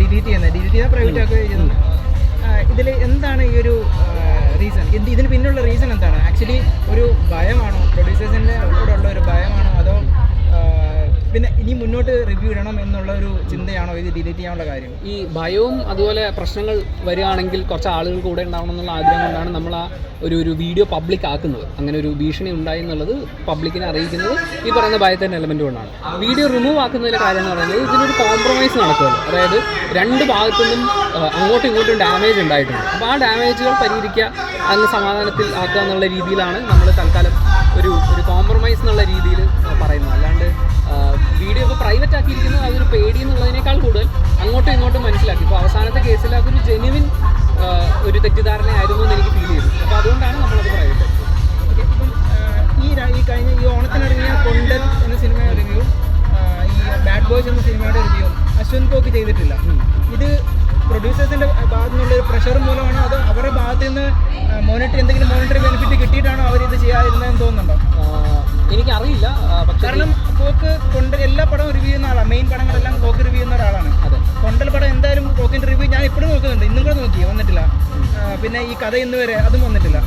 Delete ചെയ്യുന്നത്? Delete ചെയ്താൽ private ആക്കുക ചെയ്യുന്നത് ഇതിൽ എന്താണ് ഈ ഒരു റീസൺ ഇതിന് പിന്നുള്ള റീസൺ എന്താണ്? ആക്ച്വലി ഒരു ഭയമാണോ? പ്രൊഡ്യൂസേഴ്സിന്റെ കൂടെ ഉള്ള ഒരു ഭയമാണോ? അതോ പിന്നെ ഇനി മുന്നോട്ട് റിവ്യൂ ഇടണം എന്നുള്ള ഒരു ചിന്തയാണോ? ഇത് ഡിലീറ്റ് ചെയ്യാനുള്ള കാര്യം? ഈ ഭയവും അതുപോലെ പ്രശ്നങ്ങൾ വരികയാണെങ്കിൽ കുറച്ച് ആളുകൾ കൂടെ ഉണ്ടാവണം എന്നുള്ള ആഗ്രഹം കൊണ്ടാണ് നമ്മൾ ആ ഒരു ഒരു വീഡിയോ പബ്ലിക് ആക്കുന്നത്. അങ്ങനെ ഒരു ഭീഷണി ഉണ്ടായി എന്നുള്ളത് പബ്ലിക്കിനെ അറിയിക്കുന്നത് ഈ പറയുന്ന ഭയത്തിന്റെ എലമെന്റ് കൊണ്ടാണ്. വീഡിയോ റിമൂവ് ആക്കുന്നതിലെ കാര്യം എന്ന് പറയുന്നത് ഇതിനൊരു കോംപ്രമൈസ് നടക്കുക അതായത് രണ്ട് ഭാഗത്തു നിന്നും അങ്ങോട്ടും ഇങ്ങോട്ടും ഡാമേജ് ഉണ്ടായിട്ടുണ്ട്. അപ്പോൾ ആ ഡാമേജുകൾ പരിഹരിക്കുക അതിന് സമാധാനത്തിൽ ആക്കുക എന്നുള്ള രീതിയിലാണ് നമ്മൾ തൽക്കാലം ഒരു ഒരു കോംപ്രമൈസ് എന്നുള്ള രീതിയിൽ പറയുന്നത്. വീഡിയോ ഇപ്പോൾ പ്രൈവറ്റ് ആക്കിയിരിക്കുന്നത് അതൊരു പേടി എന്നുള്ളതിനേക്കാൾ കൂടുതൽ അങ്ങോട്ടും ഇങ്ങോട്ടും മനസ്സിലാക്കി. ഇപ്പോൾ അവസാനത്തെ കേസിൽ അതൊരു ജെനുവിൻ ഒരു തെറ്റിദ്ധാരണയായിരുന്നു എന്ന് എനിക്ക് ഫീൽ ചെയ്തു. അപ്പോൾ അതുകൊണ്ടാണ് നമ്മളത് പ്രൈവറ്റ് ഈ ഈ കഴിഞ്ഞ ഈ ഓണത്തിനിറങ്ങിയ കൊണ്ടൻ എന്ന സിനിമയുടെ റിവ്യൂ ഈ ബാഡ് ബോയ്സ് എന്ന സിനിമയുടെ റിവ്യൂ അശ്വന്ത് പോക്ക് ചെയ്തിട്ടില്ല. ഇത് പ്രൊഡ്യൂസേഴ്സിന്റെ ഭാഗത്തു നിന്നുള്ള ഒരു പ്രഷർ മൂലമാണോ അതോ അവരുടെ ഭാഗത്ത് നിന്ന് മോണിറ്ററി എന്തെങ്കിലും മോണിറ്ററി ബെനിഫിറ്റ് കിട്ടിയിട്ടാണോ അവർ ഇത് ചെയ്യാതിരുന്നതെന്ന് തോന്നുന്നുണ്ടോ? എനിക്കറിയില്ല അറിയില്ല പക്ഷേ കാരണം കോക്ക് കൊണ്ട് എല്ലാ പടവും റിവ്യൂ ചെയ്യുന്ന ആളാണ് മെയിൻ പടങ്ങളെല്ലാം കോക്ക് റിവ്യൂ ചെയ്യുന്ന ഒരാളാണ്. അതെ. കൊണ്ടൽ പടം എന്തായാലും കോക്കിന്റെ റിവ്യൂ ഞാൻ ഇപ്പോഴും നോക്കുന്നുണ്ട്. ഇന്നും കൂടെ നോക്കി വന്നിട്ടില്ല. പിന്നെ ഈ കഥ ഇന്ന് വരെ അതും വന്നിട്ടില്ല.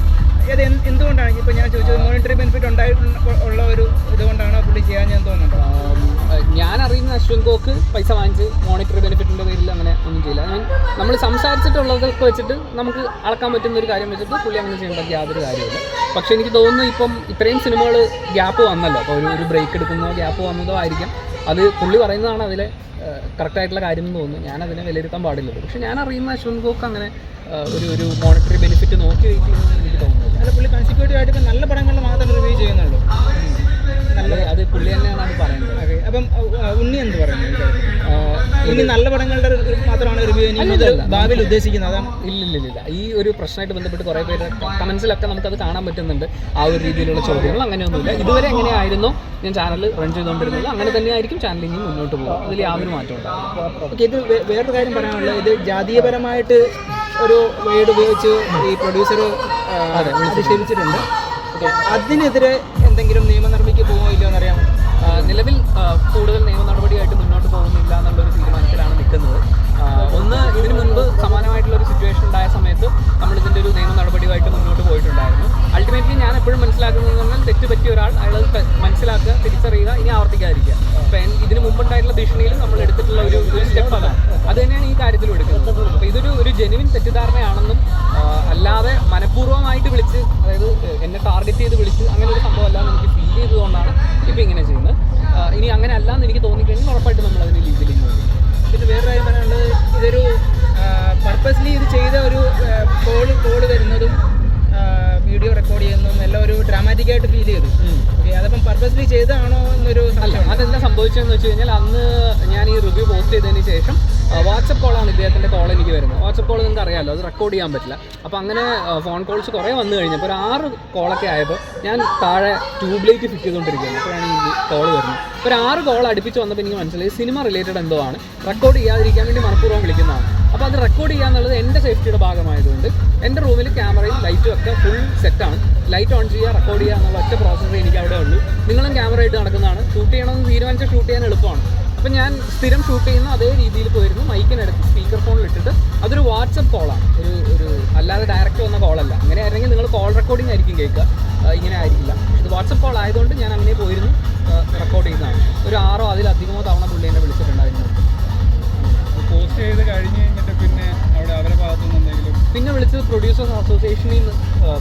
അത് എന്തുകൊണ്ടാണ് ഇപ്പൊ ഞാൻ ചോദിച്ചത് മോണിറ്ററി ബെനിഫിറ്റ് ഉണ്ടായിട്ടുള്ള ഒരു ഇതുകൊണ്ടാണ് പുള്ളി ചെയ്യാൻ ഞാൻ തോന്നുന്നുണ്ടോ ഞാൻ അറിയുന്ന അശ്വിൻ കോക്ക് പൈസ വാങ്ങിച്ച് മോണിറ്ററി ബെനിഫിറ്റിന്റെ പേരിൽ അങ്ങനെ ഒന്നും ചെയ്യില്ല. ഞാൻ നമ്മൾ സംസാരിച്ചിട്ടുള്ളതൊക്കെ വെച്ചിട്ട് നമുക്ക് അളക്കാൻ പറ്റുന്ന ഒരു കാര്യം വെച്ചിട്ട് പുള്ളി അങ്ങനെ ചെയ്യേണ്ട യാതൊരു കാര്യമില്ല പക്ഷേ എനിക്ക് തോന്നുന്നു ഇപ്പം ഇത്രയും സിനിമകൾ ഗ്യാപ്പ് വന്നല്ലോ. അപ്പോൾ ഒരു ഒരു ബ്രേക്ക് എടുക്കുന്നോ ഗ്യാപ്പ് വന്നതോ ആയിരിക്കും. അത് പുള്ളി പറയുന്നതാണ് അതിലെ കറക്റ്റായിട്ടുള്ള കാര്യം എന്ന് തോന്നുന്നു. ഞാൻ അതിനെ വിലയിരുത്താൻ പാടില്ലല്ലോ. പക്ഷേ ഞാൻ അറിയുന്ന അശ്വിൻ കോക്ക് അങ്ങനെ ഒരു ഒരു മോണിറ്ററി ബെനിഫിറ്റ് നോക്കി വെയിറ്റ് ചെയ്യുന്നതെന്ന് എനിക്ക് തോന്നുന്നു അല്ല പുള്ളി കൺസിക്യൂട്ടീവ് ആയിട്ട് നല്ല പടങ്ങളിൽ മാത്രമേ റിവ്യൂ ചെയ്യുന്നുള്ളൂ. അത് പുള്ളി തന്നെയാണ് അത് പറയുന്നത്. ഓക്കെ അപ്പം ഉണ്ണി എന്ത് പറയുന്നു? ഈ ഇനി നല്ല പടങ്ങളുടെ മാത്രമാണ് റിവ്യൂ ഇനി മുതൽ ഭാവിയിൽ ഉദ്ദേശിക്കുന്നത്. അതാണ് ഇല്ലില്ലില്ല ഈ ഒരു പ്രശ്നമായിട്ട് ബന്ധപ്പെട്ട് കുറേ പേര് കമൻസിലൊക്കെ അത് കാണാൻ പറ്റുന്നുണ്ട്. ആ ഒരു രീതിയിലുള്ള ചോദ്യങ്ങൾ അങ്ങനെയൊന്നുമില്ല. ഇതുവരെ എങ്ങനെയായിരുന്നു? ഞാൻ ചാനൽ റൺ ചെയ്തുകൊണ്ടിരുന്നത്. അങ്ങനെ തന്നെയായിരിക്കും ചാനൽ ഇനി മുന്നോട്ട് പോകും അതിൽ യാതൊരു മാറ്റം ഉണ്ടാവില്ല ഓക്കെ ഇത് വേ- വേറൊരു കാര്യം പറയാനുള്ളത്. ഇത് ജാതീയപരമായിട്ട് ഒരു വേർഡ് ഉപയോഗിച്ച് ഈ പ്രൊഡ്യൂസർ അധിക്ഷേപിച്ചിട്ടുണ്ട്. ഓക്കെ അതിനെതിരെ എന്തെങ്കിലും നിയമനിർമ്മിക്ക് പോകുമോ ഇല്ലയോ എന്നറിയാം നിലവിൽ കൂടുതൽ നിയമ നടപടിയായിട്ട് മുന്നോട്ട് പോകുന്നില്ല എന്നുള്ളൊരു തീരുമാനത്തിലാണ് നിൽക്കുന്നത്. ഒന്ന് ഇതിനു മുൻപ് സമാനമായിട്ടുള്ള ഒരു സിറ്റുവേഷൻ ഉണ്ടായ സമയത്ത് നമ്മൾ ഇതിന്റെ ഒരു നിയമ നടപടിയുമായിട്ട് മുന്നോട്ട് പോയിട്ടുണ്ടായിരുന്നു. അൾട്ടിമേറ്റ്ലി ഞാൻ എപ്പോഴും മനസ്സിലാക്കുന്നത് പറഞ്ഞാൽ തെറ്റ് പറ്റിയ ഒരാൾ അയാൾ മനസ്സിലാക്കുക തിരിച്ചറിയുക ഇനി ആവർത്തിക്കാതിരിക്കുക. അപ്പം ഇതിന് മുമ്പുണ്ടായിട്ടുള്ള ഭീഷണിയിൽ നമ്മൾ എടുത്തിട്ടുള്ള ഒരു ഒരു സ്റ്റെപ്പ് അതാണ്. അത് തന്നെയാണ് ഈ കാര്യത്തിൽ എടുക്കുന്നത്. അപ്പോൾ ഇതൊരു ഒരു ജെനുവിൻ തെറ്റിദ്ധാരണയാണെന്നും അല്ലാതെ മനഃപൂർവമായിട്ട് വിളിച്ച് അതായത് എന്നെ ടാർഗറ്റ് ചെയ്ത് വിളിച്ച് അങ്ങനെ ഒരു സംഭവമല്ല എനിക്ക് ഫീൽ ചെയ്തുകൊണ്ടാണ് ഇപ്പോൾ ഇങ്ങനെ ചെയ്യുന്നത്. ഇനി അങ്ങനെ അല്ല എന്ന് എനിക്ക് തോന്നിക്കഴിഞ്ഞാൽ ഉറപ്പായിട്ട് നമ്മൾ അതിന് ലീഗലി പിന്നെ വേറെ കാര്യം പറയാനുള്ളത് ഇതൊരു പർപ്പസ്ലി ഇത് ചെയ്ത ഒരു കോൾ കോൾ വരുന്നതും വീഡിയോ റെക്കോർഡ് ചെയ്യുന്നതും എല്ലാം ഒരു ഡ്രാമാറ്റിക് ആയിട്ട് ഫീൽ ചെയ്തു. ഓക്കെ അതപ്പം പർപ്പസ്ലി ചെയ്തതാണോ സംഭവിച്ചതെന്ന് വെച്ച് കഴിഞ്ഞാൽ അന്ന് ഞാൻ ഈ റിവ്യൂ പോസ്റ്റ് ചെയ്തതിന് ശേഷം വാട്സപ്പ് കോളാണ് ഇദ്ദേഹത്തിന്റെ കോൾ എനിക്ക് വരുന്നത്. വാട്സപ്പ് കോൾ നിങ്ങൾക്ക് അറിയാമല്ലോ അത് റെക്കോർഡ് ചെയ്യാൻ പറ്റില്ല. അപ്പോൾ അങ്ങനെ ഫോൺ കോൾസ് കുറേ വന്നു കഴിഞ്ഞപ്പോൾ ഒരു ആറ് കോളൊക്കെ ആയപ്പോൾ ഞാൻ താഴെ ട്യൂബ്ലൈറ്റ് ഫിറ്റ് ചെയ്തുകൊണ്ടിരിക്കുകയാണ്. അപ്പോഴാണ് ഈ കോൾ വരുന്നത്. അപ്പോൾ ഒരു ആറ് കോൾ അടുപ്പിച്ച് വന്നപ്പോൾ എനിക്ക് മനസ്സിലായി സിനിമ റിലേറ്റഡ് എന്തോ ആണ്. റെക്കോർഡ് ചെയ്യാതിരിക്കാൻ വേണ്ടി മനഃപൂർവം വിളിക്കുന്നതാണ്. അപ്പോൾ അത് റെക്കോർഡ് ചെയ്യുക എന്നുള്ളത് എന്റെ സേഫ്റ്റിയുടെ ഭാഗമായതുകൊണ്ട് എന്റെ റൂമിൽ ക്യാമറയും ലൈറ്റും ഒക്കെ ഫുൾ സെറ്റാണ് ലൈറ്റ് ഓൺ ചെയ്യുക റെക്കോർഡ് ചെയ്യുക എന്നുള്ള ഒറ്റ പ്രോസസ്സേ എനിക്ക് അവിടെ ഉള്ളൂ. നിങ്ങളും ക്യാമറ ആയിട്ട് നടക്കുന്നതാണ്. ഷൂട്ട് ചെയ്യണമെന്ന് തീരുമാനിച്ചാൽ ഷൂട്ട് ചെയ്യാൻ എളുപ്പമാണ്. അപ്പം ഞാൻ സ്ഥിരം ഷൂട്ട് ചെയ്യുന്ന അതേ രീതിയിൽ പോയിരുന്നു. മൈക്കിനടുത്ത് സ്പീക്കർ ഫോണിൽ ഇട്ടിട്ട്. അതൊരു വാട്സപ്പ് കോളാണ് ഒരു ഒരു അല്ലാതെ ഡയറക്റ്റ് വന്ന കോളല്ല അങ്ങനെ ആയിരുന്നെങ്കിൽ നിങ്ങൾ കോൾ റെക്കോർഡിംഗ് ആയിരിക്കും കേൾക്കുക. ഇങ്ങനെ ആയിരിക്കില്ല. ഇത് വാട്സപ്പ് കോൾ ആയതുകൊണ്ട് ഞാൻ അങ്ങനെ പോയിരുന്നു. റെക്കോർഡ് ചെയ്യുന്നതാണ് ഒരു ആറോ അതിലധികമോ തവണ പുള്ളി എന്നെ വിളിച്ചിട്ടുണ്ടായിരുന്നു. പോസ്റ്റ് ചെയ്ത് കഴിഞ്ഞ് കഴിഞ്ഞിട്ട് പിന്നെ അവിടെ അവരെ ഭാഗത്തുനിന്ന് പിന്നെ വിളിച്ചത് പ്രൊഡ്യൂസേഴ്സ് അസോസിയേഷനിൽ നിന്ന്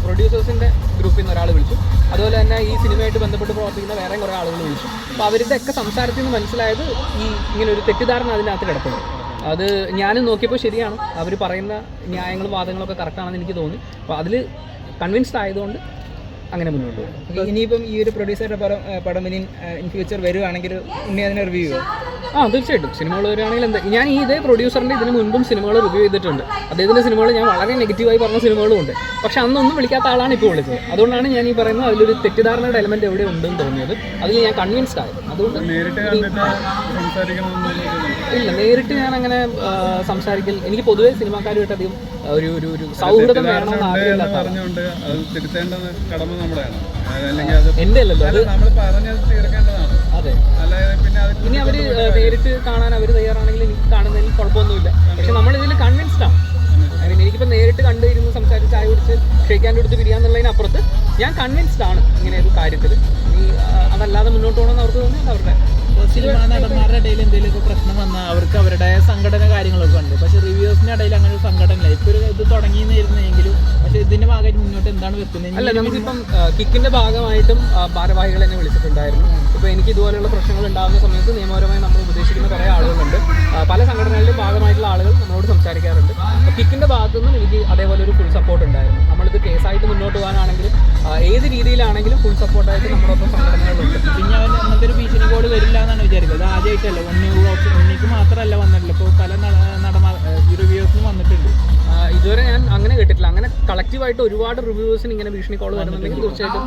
പ്രൊഡ്യൂസേഴ്സിന്റെ ഗ്രൂപ്പിൽ നിന്ന് ഒരാൾ വിളിച്ചു. അതുപോലെ തന്നെ ഈ സിനിമയായിട്ട് ബന്ധപ്പെട്ട് പ്രവർത്തിക്കുന്ന വേറെ കുറേ ആളുകൾ വിളിച്ചു. അപ്പോൾ അവരുടെ ഒക്കെ സംസാരത്തിൽ നിന്ന് മനസ്സിലായത് ഈ ഇങ്ങനെ ഒരു തെറ്റിദ്ധാരണ അതിനകത്ത് കിടക്കുന്നു അത് ഞാനും നോക്കിയപ്പോൾ ശരിയാണ്. അവർ പറയുന്ന ന്യായങ്ങളും വാദങ്ങളൊക്കെ കറക്റ്റാണെന്ന് എനിക്ക് തോന്നി. അപ്പോൾ അതിൽ കൺവിൻസ്ഡ് ആയതുകൊണ്ട് അങ്ങനെ മുന്നോട്ട് പോകും. ഇനിയിപ്പം ഈ ഒരു പ്രൊഡ്യൂസറുടെ പടം പടം ഇനി ഇൻ ഫ്യൂച്ചർ വരുവാണെങ്കിൽ ഉണ്ണി അതിനെ റിവ്യൂ ചെയ്യും? ആ തീർച്ചയായിട്ടും. സിനിമകൾ വരികയാണെങ്കിൽ എന്താ ഞാൻ ഈ ഇതേ പ്രൊഡ്യൂസറിന്റെ ഇതിന് മുൻപും സിനിമകൾ റിവ്യൂ ചെയ്തിട്ടുണ്ട്. അദ്ദേഹത്തിന്റെ സിനിമകൾ ഞാൻ വളരെ നെഗറ്റീവായി പറഞ്ഞ സിനിമകളും ഉണ്ട്. പക്ഷെ അന്നൊന്നും വിളിക്കാത്ത ആളാണ് ഇപ്പോൾ വിളിച്ചത് അതുകൊണ്ടാണ് ഞാൻ ഈ പറയുന്നത് അതിലൊരു തെറ്റിദ്ധാരണയുടെ എലമെന്റ് എവിടെ ഉണ്ടെന്ന് തോന്നിയത്. അതിൽ ഞാൻ കൺവിൻസ്ഡ് ആയത് അതുകൊണ്ട് ഇല്ല നേരിട്ട് ഞാൻ അങ്ങനെ സംസാരിക്കൽ എനിക്ക് പൊതുവേ സിനിമാക്കാരുമായിട്ട് അധികം ഒരു ഒരു സൗഹൃദം വേണമെന്ന് ആഗ്രഹമില്ലാത്ത അല്ലെങ്കിൽ അത് എന്റെ അല്ലല്ലോ നമ്മൾ പറഞ്ഞത് തീർക്കേണ്ടതാണ്. അതെ. അല്ലാതെ പിന്നെ ഇനി അവർ നേരിട്ട് കാണാൻ അവർ തയ്യാറാണെങ്കിൽ എനിക്ക് കാണുന്നതിൽ കുഴപ്പമൊന്നുമില്ല. പക്ഷെ നമ്മൾ ഇതിൽ കൺവിൻസ്ഡ് ആണ്. ഐ മീൻ എനിക്കിപ്പോൾ നേരിട്ട് കണ്ടു ഇരുന്ന് സംസാരിച്ച് ചായ കുടിച്ച് ഷെയ്ക്കാൻ കൊടുത്ത് പിരിയാന്നുള്ളതിന് അപ്പുറത്ത് ഞാൻ കൺവിൻസ്ഡ് ആണ് ഇങ്ങനെ ഒരു കാര്യത്തിൽ ഈ അതല്ലാതെ മുന്നോട്ട് പോകണമെന്ന് അവർക്ക് തോന്നിയാൽ അവരുടെ. സിനിമ നടന്മാരുടെ ഇടയിൽ എന്തെങ്കിലും പ്രശ്നം വന്നാൽ അവർക്ക് അവരുടെ സംഘടന കാര്യങ്ങളൊക്കെ ഉണ്ട്. പക്ഷെ റിവ്യൂസിന്റെ ഇടയിൽ അങ്ങനെ ഒരു സംഘടന ഇല്ല ഇപ്പൊ ഇത് തുടങ്ങിയിരുന്നെങ്കിലും പക്ഷെ ഇതിന്റെ ഭാഗമായിട്ട് മുന്നോട്ട് എന്താണ് വെക്കുന്നത്? അല്ല നമുക്കിപ്പം കിക്കിന്റെ ഭാഗമായിട്ടും ഭാരവാഹികൾ എന്നെ വിളിച്ചിട്ടുണ്ടായിരുന്നു. ഇപ്പൊ എനിക്ക് ഇതുപോലെയുള്ള പ്രശ്നങ്ങൾ ഉണ്ടാകുന്ന സമയത്ത് നിയമപരമായി നമ്മൾ ഉപദേശിക്കുന്ന കുറെ ആളുകളുണ്ട്. പല സംഘടനകളിലും ഭാഗമായിട്ടുള്ള ആളുകൾ നമ്മളോട് സംസാരിക്കാറുണ്ട്. കിക്കിന്റെ ഭാഗത്തു നിന്നും എനിക്ക് അതേപോലെ ഒരു ഫുൾ സപ്പോർട്ട് ഉണ്ടായിരുന്നു. നമ്മളിത് കേസായിട്ട് മുന്നോട്ട് പോകാനാണെങ്കിലും ഏത് രീതിയിലാണെങ്കിലും ഫുൾ സപ്പോർട്ടായിട്ട് നമ്മളൊപ്പം സംഘടനകളുണ്ട് പിന്നെ ആദ്യമായിട്ടല്ല ഉണ്ണി ബ്ലോക്ക് ഉണ്ണിക്ക് മാത്രമല്ല വന്നിട്ടില്ല. ഇപ്പോൾ പല നടന്മാർ റിവ്യൂസിനും വന്നിട്ടുണ്ട്. ഇതുവരെ ഞാൻ അങ്ങനെ കേട്ടിട്ടില്ല. അങ്ങനെ കളക്റ്റീവായിട്ട് ഒരുപാട് റിവ്യൂവേഴ്സിന് ഇങ്ങനെ ഭീഷണി കോൾ വരുന്നുണ്ടെങ്കിൽ തീർച്ചയായിട്ടും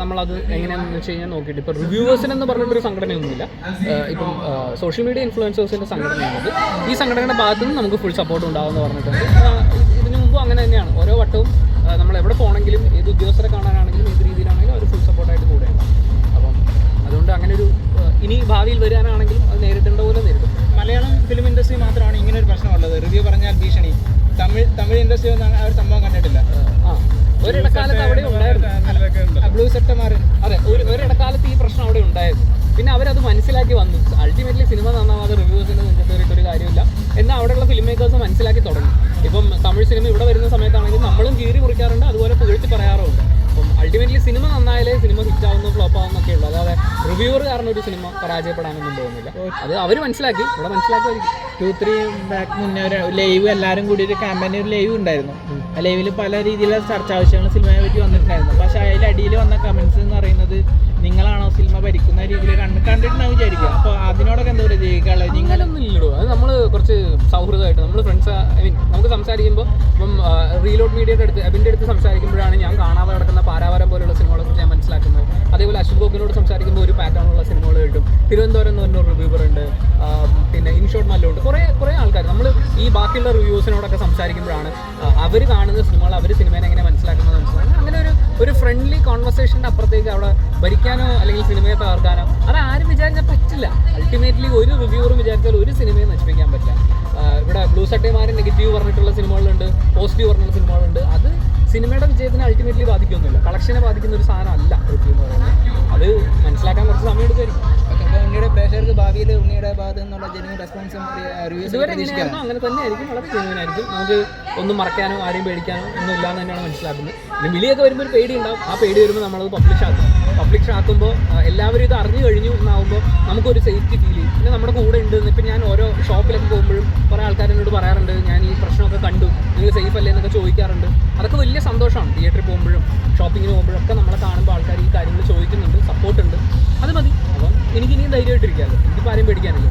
നമ്മളത് എങ്ങനെയാണെന്ന് വെച്ച് കഴിഞ്ഞാൽ നോക്കിയിട്ട്. ഇപ്പോൾ റിവ്യൂവേഴ്സിന് എന്ന് പറഞ്ഞിട്ടൊരു സംഘടനയൊന്നുമില്ല. ഇപ്പം സോഷ്യൽ മീഡിയ ഇൻഫ്ലുവൻസേഴ്സിന്റെ സംഘടനയാണത്. ഈ സംഘടനയുടെ ഭാഗത്തു നിന്ന് നമുക്ക് ഫുൾ സപ്പോർട്ട് ഉണ്ടാവുമെന്ന് പറഞ്ഞിട്ടുണ്ട്. ഇതിനു മുമ്പും അങ്ങനെ തന്നെയാണ്. ഓരോ വട്ടവും നമ്മൾ എവിടെ പോകണമെങ്കിലും ഏത് ഉദ്യോഗസ്ഥരെ കാണാനാണെങ്കിലും ഏത് രീതിയിലാണെങ്കിലും അവർ ഫുൾ സപ്പോർട്ടായിട്ട് കൂടെയാണ്. അപ്പം അതുകൊണ്ട് അങ്ങനെ ഒരു ഇനി ഭാവിയിൽ വരാനാണെങ്കിലും അത് നേരിടേണ്ട പോലെ നേരിടും. മലയാളം ഫിലിം ഇൻഡസ്ട്രി മാത്രമാണ് ഇങ്ങനെ ഒരു പ്രശ്നമുള്ളത്. റിവ്യൂ പറഞ്ഞാൽ ഭീഷണി. തമിഴ് തമിഴ് ഇൻഡസ്ട്രി ഒന്നും ആ ഒരു സംഭവം കണ്ടിട്ടില്ല. ആ ഒരിടക്കാലത്ത് അവിടെ ഉണ്ടായിരുന്നു. ബ്ലൂ സെറ്റമാർ. അതെ ഒരു ഒരിടക്കാലത്ത് ഈ പ്രശ്നം അവിടെ ഉണ്ടായിരുന്നു. പിന്നെ അവരത് മനസ്സിലാക്കി വന്നു. അൾട്ടിമേറ്റ്ലി സിനിമ നന്നാവാതെ റിവ്യൂസിന്റെ നെഞ്ചത്ത് കയറിയിട്ട് ഒരു കാര്യമില്ല. എന്നാൽ അവിടെയുള്ള ഫിലിം മേക്കേഴ്സ് മനസ്സിലാക്കി തുടങ്ങി. ഇപ്പം തമിഴ് സിനിമ ഇവിടെ വരുന്ന സമയത്താണെങ്കിൽ നമ്മളും കീറി മുറിക്കാറുണ്ട് അതുപോലെ പുകഴ്ത്തി പറയാറുമുണ്ട്. അപ്പം അൾട്ടിമേറ്റ്ലി സിനിമ നന്നായാലേ സിനിമ ഹിറ്റ് ആവുന്നു ഫ്ലോപ്പ് ആവുന്നൊക്കെ ഉള്ളൂ. അല്ലാതെ റിവ്യൂവർ കാരണം ഒരു സിനിമ പരാജയപ്പെടാനൊന്നും തോന്നുന്നില്ല അത് അവർ മനസ്സിലാക്കി. ഇവിടെ മനസ്സിലാക്കുമായിരിക്കും. ടു ത്രീ ബാക്ക് മുന്നേ ഒരു ലൈവ് എല്ലാവരും കൂടി ഒരു ക്യാമ്പയിൻ ഒരു ലൈവ് ഉണ്ടായിരുന്നു. ആ ലൈവിൽ പല രീതിയിലുള്ള ചർച്ച ആവശ്യങ്ങൾ സിനിമയെ പറ്റി വന്നിട്ടുണ്ടായിരുന്നു. പക്ഷെ അതിൽ അടിയിൽ വന്ന കമൻസ് എന്ന് പറയുന്നത് നിങ്ങളാണോ സിനിമ ഭരിക്കുന്ന രീതിയിൽ കണ്ട് കണ്ടിട്ടുണ്ടാവും വിചാരിക്കുക അപ്പോൾ അതിനോടൊക്കെ എന്താ പറയുക? കുറച്ച് സൗഹൃദമായിട്ട് നമ്മൾ ഫ്രണ്ട്സ് ഐ മീൻ നമുക്ക് സംസാരിക്കുമ്പോൾ ഇപ്പം റീലോഡ് മീഡിയയുടെ അടുത്ത് അബിന്റെ അടുത്ത് സംസാരിക്കുമ്പോഴാണ് ഞാൻ കാണാതെ കിടക്കുന്ന പാരാവരം പോലുള്ള സിനിമകളെ ഞാൻ മനസ്സിലാക്കുന്നത്. അതേപോലെ അശ്വത് ഗോപിനോട് സംസാരിക്കുമ്പോൾ ഒരു പാറ്റേൺ ഉള്ള സിനിമകൾ കിട്ടും. തിരുവനന്തപുരം എന്ന് പറഞ്ഞ റിവ്യൂവർ ഉണ്ട് പിന്നെ ഇൻഷോട്ട് മല്ലുണ്ട് കുറേ കുറേ ആൾക്കാർ നമ്മൾ ഈ ബാക്കിയുള്ള റിവ്യൂസിനോടൊക്കെ സംസാരിക്കുമ്പോഴാണ് അവർ കാണുന്ന സിനിമകൾ അവർ സിനിമേനെ എങ്ങനെ മനസ്സിലാക്കുന്നത് മനസ്സിലാക്കുന്നത്. അങ്ങനെ ഒരു ഒരു ഫ്രണ്ട്ലി കോൺവെർസേഷന്റെ അപ്പുറത്തേക്ക് അവിടെ ഭരിക്കാനോ അല്ലെങ്കിൽ സിനിമയെ തകർക്കാനോ അത് ആരും വിചാരിച്ചാൽ പറ്റില്ല. അൾട്ടിമേറ്റ്ലി ഒരു റിവ്യൂവറും വിചാരിച്ചാൽ ഇവിടെ നെഗറ്റീവ് പറഞ്ഞിട്ടുള്ള സിനിമകളുണ്ട് പോസിറ്റീവ് പറഞ്ഞിട്ടുള്ള സിനിമകളുണ്ട്. അത് സിനിമയുടെ വിജയത്തിന് അൾട്ടിമേറ്റ്ലി ബാധിക്കൊന്നുമില്ല കളക്ഷനെ ബാധിക്കുന്ന ഒരു സാധനമല്ല റിവ്യൂ എന്ന് പറയുന്നത്. അത് മനസ്സിലാക്കാൻ കുറച്ച് സമയം എടുക്കുമായിരിക്കും. ഉണ്ണിയുടെ പ്രേക്ഷകർക്ക് ഭാവിയിൽ ഉണ്ണിയുടെ ഭാഗത്ത് നിന്നുള്ള ജെന്യൂൻ റെസ്പോൺസ് ഇതുവരെ എങ്ങനെയായിരുന്നു അങ്ങനെ തന്നെ ആയിരിക്കും വളരെ ആയിരിക്കും. നമുക്ക് ഒന്നും മറക്കാനോ ആരെയും പേടിക്കാനോ ഒന്നും ഇല്ലാന്ന് തന്നെയാണ് മനസ്സിലാക്കുന്നത്. പിന്നെ വിളിയൊക്കെ വരുമ്പോൾ ഒരു പേടി ഉണ്ടാവും. ആ പേടി വരുമ്പോൾ നമ്മളത് പബ്ലിഷ് ആക്കും. പബ്ലിഷ് ആക്കുമ്പോൾ എല്ലാവരും ഇത് അറിഞ്ഞു കഴിഞ്ഞു എന്നാവുമ്പോൾ നമുക്കൊരു സേഫ്റ്റി ഫീൽ ചെയ്യും. പിന്നെ നമ്മുടെ കൂടെ ഉണ്ട് ഇപ്പം ഞാൻ ഓരോ ഷോപ്പിലൊക്കെ ഷോപ്പിങ്ങിന് പോകുമ്പോഴൊക്കെ നമ്മളെ കാണുമ്പോൾ ആൾക്കാർ ഈ കാര്യങ്ങൾ ചോദിക്കുന്നുണ്ട് സപ്പോർട്ടുണ്ട് അത് മതി. അപ്പം എനിക്ക് ഇനിയും ധൈര്യമായിട്ടിരിക്കാമല്ലോ. എനിക്കിപ്പോൾ ആരെയും പേടിക്കാനില്ല.